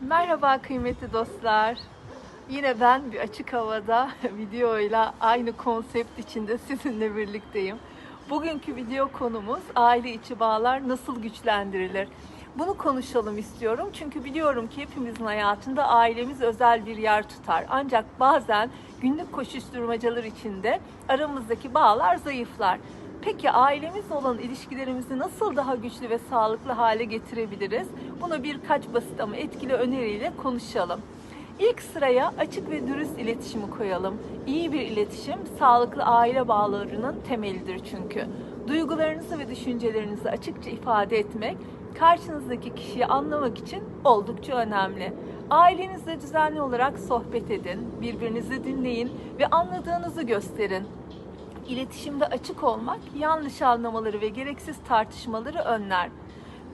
Merhaba kıymetli dostlar. Yine ben bir açık havada videoyla aynı konsept içinde sizinle birlikteyim. Bugünkü video konumuz aile içi bağlar nasıl güçlendirilir? Bunu konuşalım istiyorum çünkü biliyorum ki hepimizin hayatında ailemiz özel bir yer tutar. Ancak bazen günlük koşuşturmacalar içinde aramızdaki bağlar zayıflar. Peki ailemizle olan ilişkilerimizi nasıl daha güçlü ve sağlıklı hale getirebiliriz? Bunu birkaç basit ama etkili öneriyle konuşalım. İlk sıraya açık ve dürüst iletişimi koyalım. İyi bir iletişim sağlıklı aile bağlarının temelidir çünkü. Duygularınızı ve düşüncelerinizi açıkça ifade etmek karşınızdaki kişiyi anlamak için oldukça önemli. Ailenizle düzenli olarak sohbet edin, birbirinizi dinleyin ve anladığınızı gösterin. İletişimde açık olmak yanlış anlamaları ve gereksiz tartışmaları önler.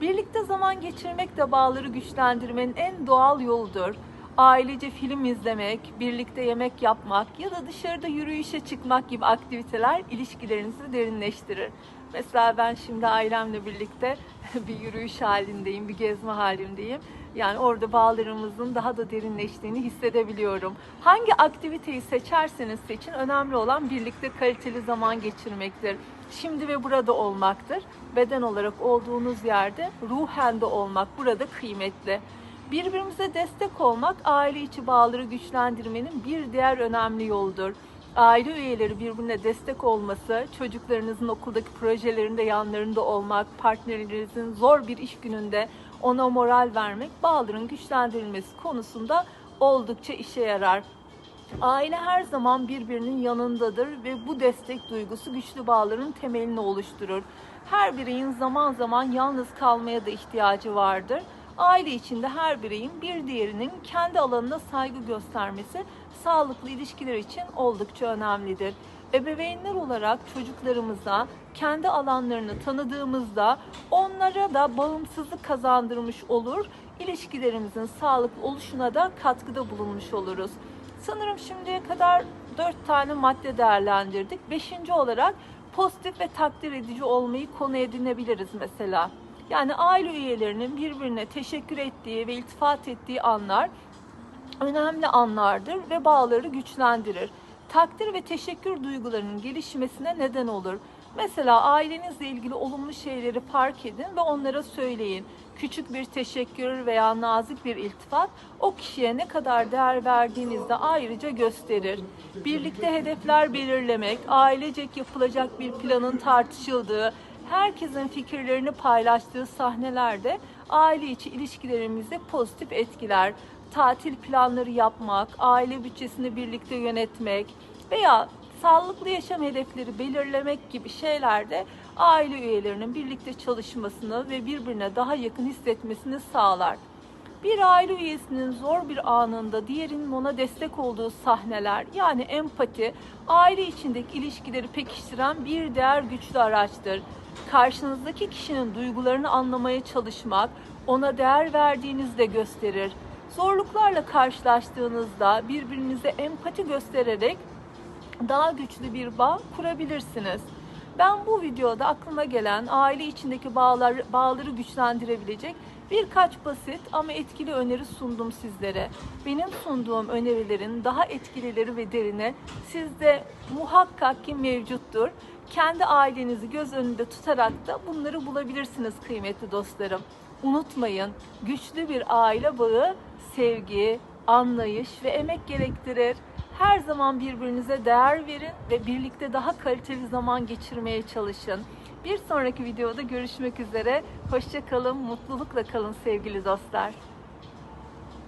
Birlikte zaman geçirmek de bağları güçlendirmenin en doğal yoludur. Ailece film izlemek, birlikte yemek yapmak ya da dışarıda yürüyüşe çıkmak gibi aktiviteler ilişkilerinizi derinleştirir. Mesela ben şimdi ailemle birlikte bir yürüyüş halindeyim, bir gezme halindeyim. Yani orada bağlarımızın daha da derinleştiğini hissedebiliyorum. Hangi aktiviteyi seçerseniz seçin önemli olan birlikte kaliteli zaman geçirmektir. Şimdi ve burada olmaktır. Beden olarak olduğunuz yerde ruhen de olmak burada kıymetli. Birbirimize destek olmak aile içi bağları güçlendirmenin bir diğer önemli yoludur. Aile üyeleri birbirine destek olması, çocuklarınızın okuldaki projelerinde yanlarında olmak, partnerinizin zor bir iş gününde ona moral vermek bağların güçlendirilmesi konusunda oldukça işe yarar. Aile her zaman birbirinin yanındadır ve bu destek duygusu güçlü bağların temelini oluşturur. Her bireyin zaman zaman yalnız kalmaya da ihtiyacı vardır. Aile içinde her bireyin bir diğerinin kendi alanına saygı göstermesi sağlıklı ilişkiler için oldukça önemlidir. Ebeveynler olarak çocuklarımıza kendi alanlarını tanıdığımızda onlara da bağımsızlık kazandırmış olur, ilişkilerimizin sağlıklı oluşuna da katkıda bulunmuş oluruz. Sanırım şimdiye kadar dört tane madde değerlendirdik. Beşinci olarak pozitif ve takdir edici olmayı konu edinebiliriz mesela. Yani aile üyelerinin birbirine teşekkür ettiği ve iltifat ettiği anlar önemli anlardır ve bağları güçlendirir. Takdir ve teşekkür duygularının gelişmesine neden olur. Mesela ailenizle ilgili olumlu şeyleri fark edin ve onlara söyleyin. Küçük bir teşekkür veya nazik bir iltifat o kişiye ne kadar değer verdiğinizde ayrıca gösterir. Birlikte hedefler belirlemek, ailecek yapılacak bir planın tartışıldığı, herkesin fikirlerini paylaştığı sahnelerde aile içi ilişkilerimizi pozitif etkiler. Tatil planları yapmak, aile bütçesini birlikte yönetmek veya sağlıklı yaşam hedefleri belirlemek gibi şeylerde aile üyelerinin birlikte çalışmasını ve birbirine daha yakın hissetmesini sağlar. Bir aile üyesinin zor bir anında diğerinin ona destek olduğu sahneler yani empati aile içindeki ilişkileri pekiştiren bir diğer güçlü araçtır. Karşınızdaki kişinin duygularını anlamaya çalışmak ona değer verdiğinizi de gösterir. Zorluklarla karşılaştığınızda birbirinize empati göstererek daha güçlü bir bağ kurabilirsiniz. Ben bu videoda aklıma gelen aile içindeki bağlar, bağları güçlendirebilecek birkaç basit ama etkili öneri sundum sizlere. Benim sunduğum önerilerin daha etkilileri ve derine sizde muhakkak ki mevcuttur. Kendi ailenizi göz önünde tutarak da bunları bulabilirsiniz kıymetli dostlarım. Unutmayın, güçlü bir aile bağı sevgi, anlayış ve emek gerektirir. Her zaman birbirinize değer verin ve birlikte daha kaliteli zaman geçirmeye çalışın. Bir sonraki videoda görüşmek üzere. Hoşça kalın, mutlulukla kalın sevgili dostlar.